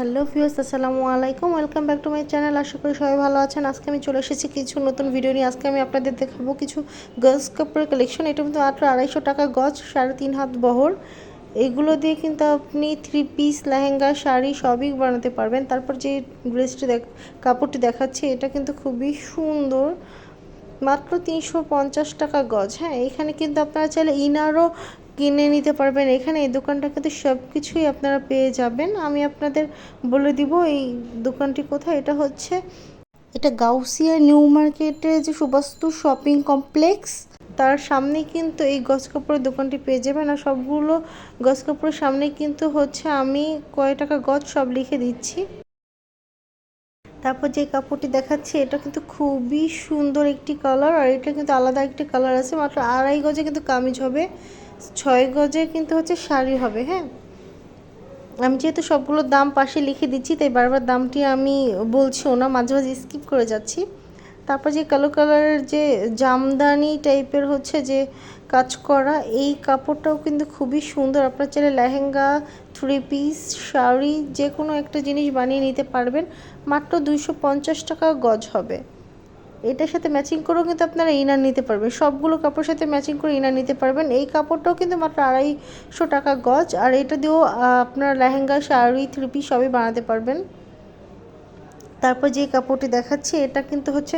Hello ফিওস আসসালামু আলাইকুম। Welcome back to my channel. আশা করি সবাই ভালো আছেন। আজকে আমি চলে এসেছি কিছু নতুন ভিডিও নিয়ে। আজকে আমি আপনাদের দেখাবো কিছু গার্লস কাপড়ের কালেকশন এটা কিন্তু মাত্র আড়াইশো টাকা গজ, সাড়ে তিন হাত বহর। এগুলো দিয়ে কিন্তু আপনি থ্রি পিস লেহেঙ্গা, শাড়ি সবই বানাতে পারবেন। তারপর যে ড্রেসটি দেখ, কাপড়টি দেখাচ্ছি, এটা কিন্তু খুবই সুন্দর। মাত্র তিনশো পঞ্চাশ টাকা গজ। হ্যাঁ এখানে কিন্তু আপনারা চাইলে ইনারও কিনে নিতে পারবেন। এখানে এই দোকানটা কিন্তু সব কিছুই আপনারা পেয়ে যাবেন। আমি আপনাদের বলে দিব, এই দোকানটি কোথায়? এটা হচ্ছে, এটা গাউসিয়া নিউ মার্কেটে যে সুবাস্তু শপিং কমপ্লেক্স, তার সামনে কিন্তু এই গজ কাপড়ের দোকানটি পেয়ে যাবেন। আর সবগুলো গজ কাপড়ের সামনে কিন্তু হচ্ছে, আমি কয় টাকা গজ সব লিখে দিচ্ছি। তারপর যে কাপড়টি দেখাচ্ছি, এটা কিন্তু খুবই সুন্দর একটি কালার, আর এটা কিন্তু আলাদা একটি কালার আছে, মাত্র আড়াই গজে কিন্তু কামিজ হবে। ছয় গজে কিন্তু হচ্ছে শাড়ি হবে হ্যাঁ? আমি যেহেতু সবগুলোর দাম পাশে লিখে দিচ্ছি, তাই বারবার দামটি আমি বলছিও না, মাঝে মাঝে স্কিপ করে যাচ্ছি। তারপর যে কালো কালারের যে জামদানি টাইপের হচ্ছে যে কাজ করা, এই কাপড়টাও কিন্তু খুবই সুন্দর। আপনার চাইলে লেহেঙ্গা থ্রি পিস শাড়ি যে কোনো একটা জিনিস বানিয়ে নিতে পারবেন। মাত্র দুইশো পঞ্চাশ টাকা গজ হবে। এটার সাথে ম্যাচিং করেও কিন্তু আপনারা ইনার নিতে পারবেন। সবগুলো কাপড়ের সাথে ম্যাচিং করে ইনার নিতে পারবেন। এই কাপড়টাও কিন্তু মাত্র আড়াইশো টাকা গজ। আর এটা দিয়েও আপনার লেহেঙ্গা, শাড়ি থ্রি পিস সবই বানাতে পারবেন। তারপর যে কাপড়টি দেখাচ্ছি, এটা কিন্তু হচ্ছে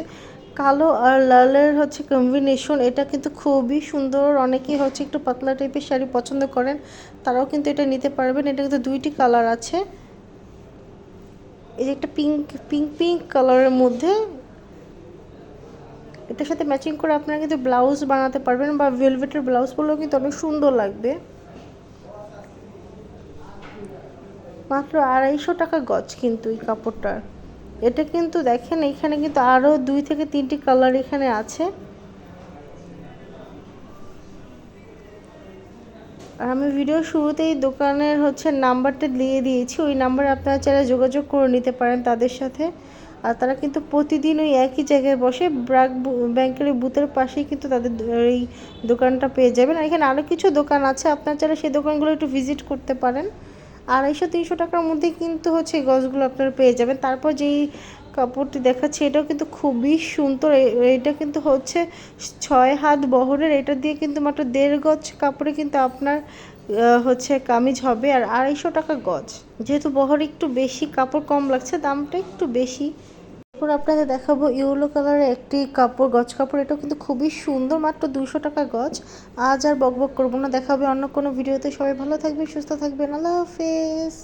কালো আর লালের হচ্ছে কম্বিনেশন এটা কিন্তু খুবই সুন্দর। অনেকেই হচ্ছে একটু পাতলা টাইপের শাড়ি পছন্দ করেন, তারাও কিন্তু এটা নিতে পারবেন। এটা কিন্তু দুইটি কালার আছে। এই যে একটা পিঙ্ক পিঙ্ক পিঙ্ক কালারের মধ্যে এটার সাথে ম্যাচিং করে আপনারা কিন্তু ব্লাউজ বানাতে পারবেন বা ভেলভেটের ব্লাউজ পরলেও কিন্তু অনেক সুন্দর লাগবে। মাত্র আড়াইশো টাকা গজ কিন্তু এই কাপড়টার। এটা কিন্তু দেখেন, এখানে কিন্তু আরও দুই থেকে তিনটি কালার এখানে আছে। আর আমি ভিডিও শুরুতেই দোকানের হচ্ছে নাম্বারটা দিয়ে দিয়েছি। ওই নাম্বারে আপনারা চাইলে যোগাযোগ করে নিতে পারেন তাদের সাথে। আর তারা কিন্তু প্রতিদিন ওই একই জায়গায় বসে ব্রাক ব্যাংকের বুথের পাশেই কিন্তু তাদের এই দোকানটা পেয়ে যাবেন। আর এখানে আরও কিছু দোকান আছে, আপনার চাইলে সেই দোকানগুলো একটু ভিজিট করতে পারেন। আড়াইশো তিনশো টাকার মধ্যে কিন্তু হচ্ছে গজগুলো আপনারা পেয়ে যাবেন। তারপর যেই কাপড়টি দেখাচ্ছে, এটাও কিন্তু খুবই সুন্দর। এটা কিন্তু হচ্ছে ছয় হাত বহরের। এটা দিয়ে কিন্তু মাত্র দেড় গজ কাপড়ে কিন্তু আপনার হচ্ছে কামিজ হবে আর আড়াইশো টাকা গজ। যেহেতু বহর একটু বেশি, কাপড় কম লাগছে, দামটা একটু বেশি। এরপর আপনাদের দেখাবো ইউলো কালারের একটি কাপড়, গজ কাপড়। এটাও কিন্তু খুবই সুন্দর, মাত্র দুশো টাকা গজ। আজ আর বকবক করব না, দেখাবে অন্য কোনো ভিডিওতে। সবাই ভালো থাকবে সুস্থ থাকবেন। আল্লাহ হাফেজ।